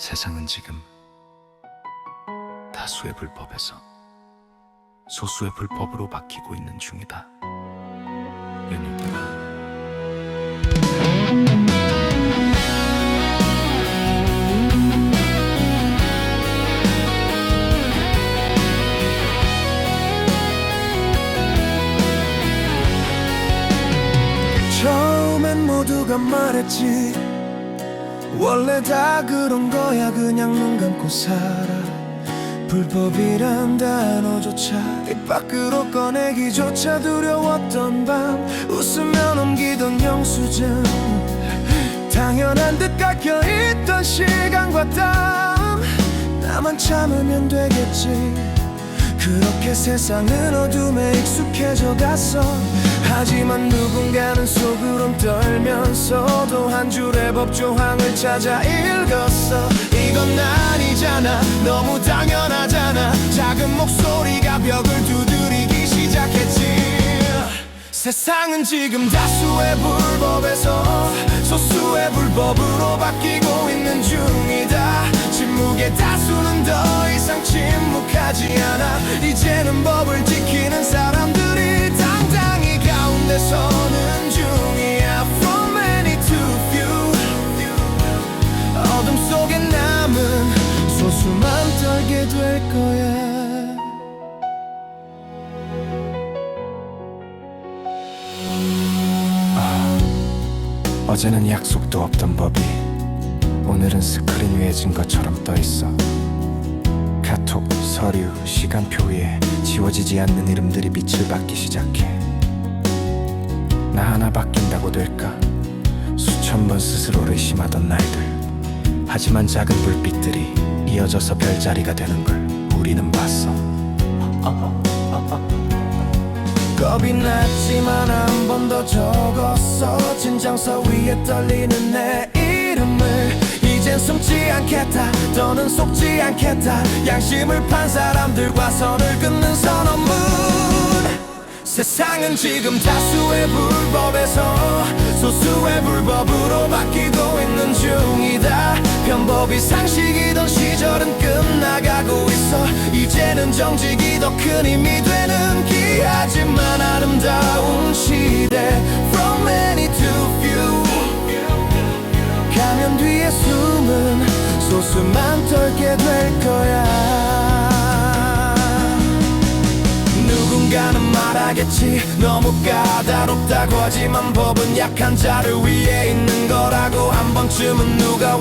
세상은 지금 다수의 불법에서 소수의 불법으로 바뀌고 있는 중이다. 연유가 처음엔 모두가 말했지 원래 다 그런 거야. 그냥 눈 감고 살아. 불법이란 단어조차. 입 밖으로 꺼내기조차 두려웠던 밤. 웃으며 넘기던 영수증. 당연한 듯 깎여있던 시간과 땀. 나만 참으면 되겠지. 그렇게 세상은 어둠에 익숙해져 갔어. 하지만 누군가는 속으 론 떨면서도 한 줄의 법조항을 찾아 읽었어. 이건 아니잖아. 너무 당연하잖아. 작은 목소리가 벽을 두드리기 시작했지. 세상은 지금 다수의 불법에서 소수의 불법으로 바뀌고 있는 중이다. 침묵의 다수는 더 이상 침묵하지 않아. 이제는 법을 지키는 사람들이 당당히 가운데 서 남은 소수만 떨게 될 거야. 어제는 약속도 없던 법이 오늘은 스크린 위에 증거처럼 떠있어. 카톡, 서류, 시간표 위에 지워지지 않는 이름들이 빛을 받기 시작해. 나 하나 바뀐다고 될까? 수천 번 스스로를 심하던 날들 하지만 작은 불빛들이 이어져서 별자리가 되는 걸 우리는 봤어. 겁이 났지만 한 번 더 적었어. 진장서 위에 떨리는 내 이름을. 이젠 숨지 않겠다 더는 속지 않겠다. 양심을 판 사람들과 선을 긋는 선언문. 세상은 지금 다수의 불법에서 소수의 불법으로 바뀌고 있는 중이다 편법이 상식이던 시절은 끝나가고 있어. 이제는 정직이 더 큰 힘이 되는 기하지만 아름다운 시대. From many to few. 가면 뒤에 숨은 소수만 털게 될 거야. 누군가는 말하겠지. 너무 까다롭다고 하지만 법은 약한 자를 위해 있는 거라고. 한 번쯤은 누가